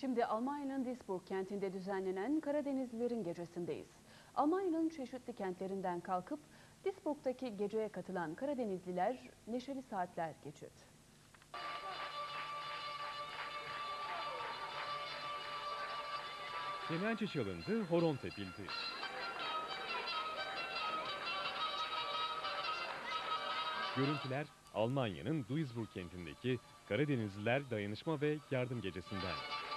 Şimdi Almanya'nın Duisburg kentinde düzenlenen Karadenizlilerin gecesindeyiz. Almanya'nın çeşitli kentlerinden kalkıp Duisburg'daki geceye katılan Karadenizliler neşeli saatler geçirdi. Kemençe çalındı, horon tepildi. Görüntüler Almanya'nın Duisburg kentindeki Karadenizliler Dayanışma ve Yardım Gecesi'nden.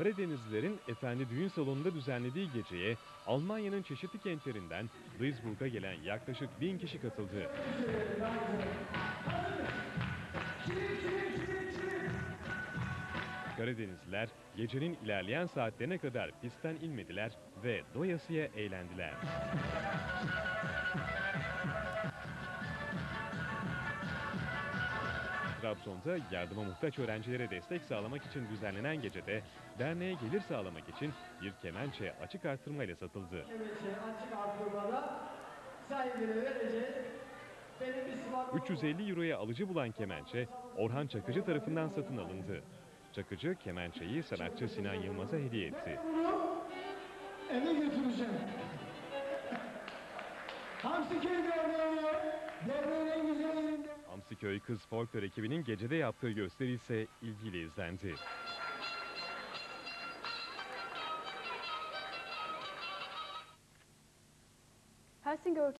Karadenizlilerin Efendi Düğün Salonu'nda düzenlediği geceye Almanya'nın çeşitli kentlerinden Duisburg'a gelen yaklaşık bin kişi katıldı. Karadenizliler gecenin ilerleyen saatlerine kadar pistten inmediler ve doyasıya eğlendiler. Trabzon'da yardıma muhtaç öğrencilere destek sağlamak için düzenlenen gecede derneğe gelir sağlamak için bir kemençe açık artırmayla satıldı. Kemençe açık artırmada sahibine vereceğiz. Benim ismim 350 euroya alıcı bulan kemençe Orhan Çakıcı tarafından satın alındı. Çakıcı kemençeyi sanatçı Sinan Yılmaz'a hediye etti. eve götüreceğim. Hamsiköy Derneği, derneğin en güzel yerinde. Hamsiköy Kız Folklor ekibinin gecede yaptığı gösteri ise ilgiyle izlendi. Helsingör